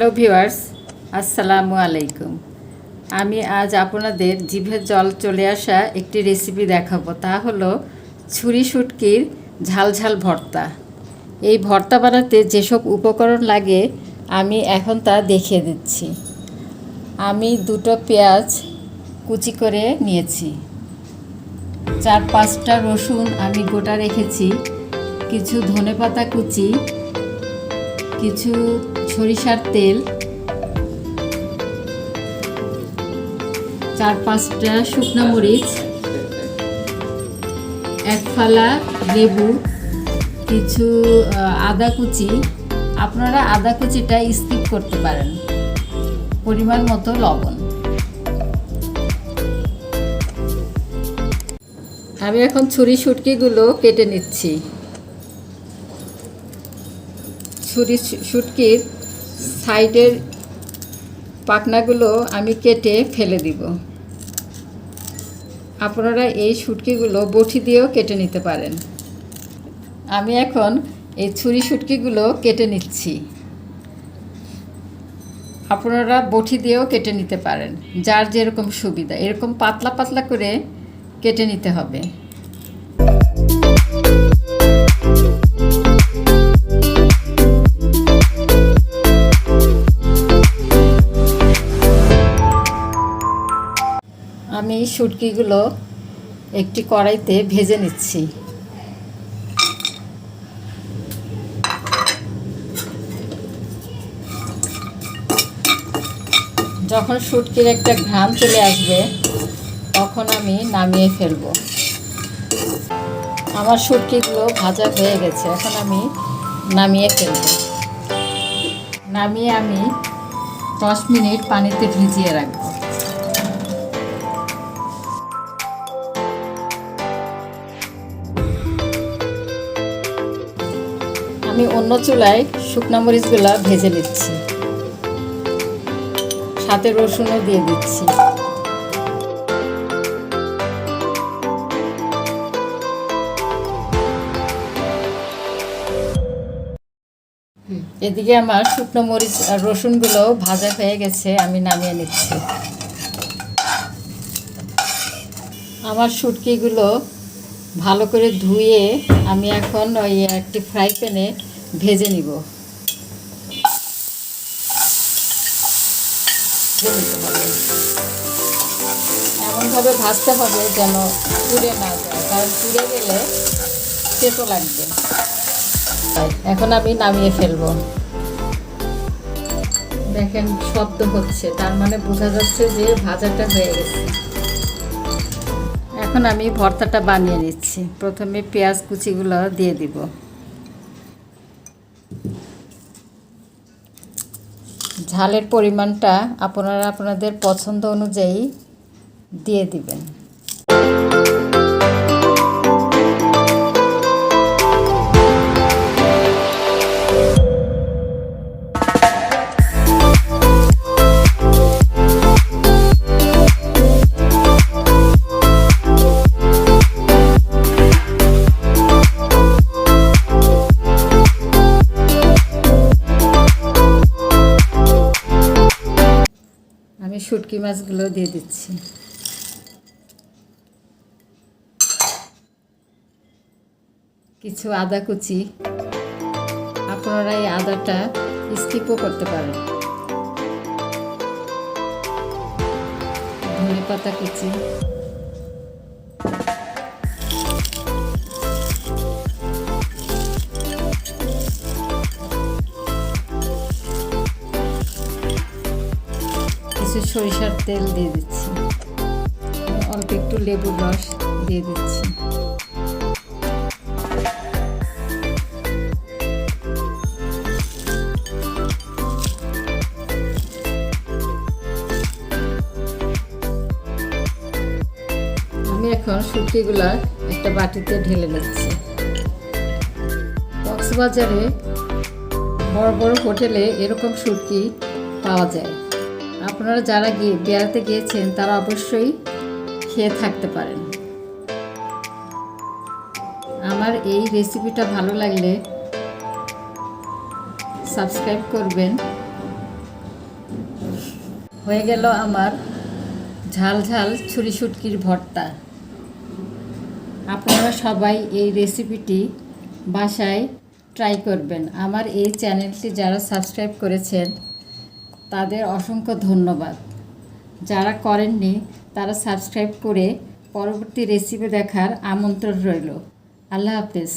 Hello viewers, আসসালামু আলাইকুম। আমি আজ আপনাদের জিভের জল চলে আসা একটি রেসিপি দেখাবো। তা হলো ছুরি শুটকির ঝালঝাল ভর্তা। এই ভর্তা বানাতে যেসব উপকরণ লাগে, আমি এখন তা দেখিয়ে দিচ্ছি। আমি দুটো পেঁয়াজ কুচি করে নিয়েছি। চার পাঁচটা রসুন আমি গোটা রেখেছি। কিছু ধনেপাতা কুচি কিছু সরিষার তেল। চার পাঁচটা শুকনো মরিচ। এক ফালা লেবু। কিছু আদা কুচি। আপনারা আদা কুচিটা স্কিপ করতে পারেন। পরিমাণ মতো লবণ। আমি এখন ছুরি শুটকিগুলো কেটে নিচ্ছি। ছুরি শুটকির সাইডের পাখনাগুলো আমি কেটে ফেলে দিব। আপনারা এই শুটকিগুলো বটি দিয়েও কেটে নিতে পারেন। আমি এখন এই ছুরি শুটকিগুলো কেটে নিচ্ছি। আপনারা বটি দিয়েও কেটে নিতে পারেন, যার যেরকম সুবিধা। এরকম পাতলা পাতলা করে কেটে নিতে হবে। শুটকিগুলো একটি কড়াইতে ভেজে নিচ্ছি। যখন শুটকির একটা ঘ্রাণ চলে আসবে, তখন আমি নামিয়ে ফেলব। আমার শুটকিগুলো ভাজা হয়ে গেছে, এখন আমি নামিয়ে ফেলব। নামিয়ে আমি দশ মিনিট পানিতে ভিজিয়ে রাখব। আমি অন্য চুলায় শুকনো মরিচগুলো ভেজে নিচ্ছি। সাথে রসুনও দিয়ে দিচ্ছি। এদিকে আমার শুকনো মরিচ আর রসুনগুলো ভাজা হয়ে গেছে, আমি নামিয়ে নিচ্ছি। আমার শুটকিগুলো ভালো করে ধুয়ে আমি এখন ওই একটি ফ্রাই প্যানে ভেজে নিব। এমনভাবে ভাজতে হবে যেন পুড়ে না যায়, কারণ পুড়ে গেলে তেতো লাগবে। এখন আমি নামিয়ে ফেলব। দেখেন, শব্দ হচ্ছে, তার মানে বোঝা যাচ্ছে যে ভাজাটা হয়ে গেছে। এখন আমি ভর্তাটা বানিয়ে নিচ্ছি। প্রথমে পেঁয়াজ কুচিগুলো দিয়ে দিব। ঝালের পরিমাণটা আপনারা আপনাদের পছন্দ অনুযায়ী দিয়ে দিবেন। শুটকি মাছগুলো দিয়ে দিচ্ছি। কিছু আদা কুচি। আপনারা এই আদাটা স্কিপও করতে পারেন। ধনে পাতা কুচি। কিছু সরিষার তেল দিয়ে দিচ্ছি। অল্প একটু লেবুর রস দিয়ে দিচ্ছি। আমি এখন শুটকিগুলা একটা বাটিতে ঢেলে নিচ্ছি। কক্সবাজারে বড় বড় হোটেলে এরকম শুটকি পাওয়া যায়। আপনারা যারা গিয়ে বেড়াতে গিয়েছেন, তারা অবশ্যই খেয়ে থাকতে পারেন। আমার এই রেসিপিটা ভালো লাগলে সাবস্ক্রাইব করবেন। হয়ে গেল আমার ঝাল ঝাল ছুরি শুটকির ভর্তা। আপনারা সবাই এই রেসিপিটি বাসায় ট্রাই করবেন। আমার এই চ্যানেলটি যারা সাবস্ক্রাইব করেছেন তাদের অসংখ্য ধন্যবাদ। যারা করেননি, তারা সাবস্ক্রাইব করে পরবর্তী রেসিপি দেখার আমন্ত্রণ রইল। আল্লাহ হাফেজ।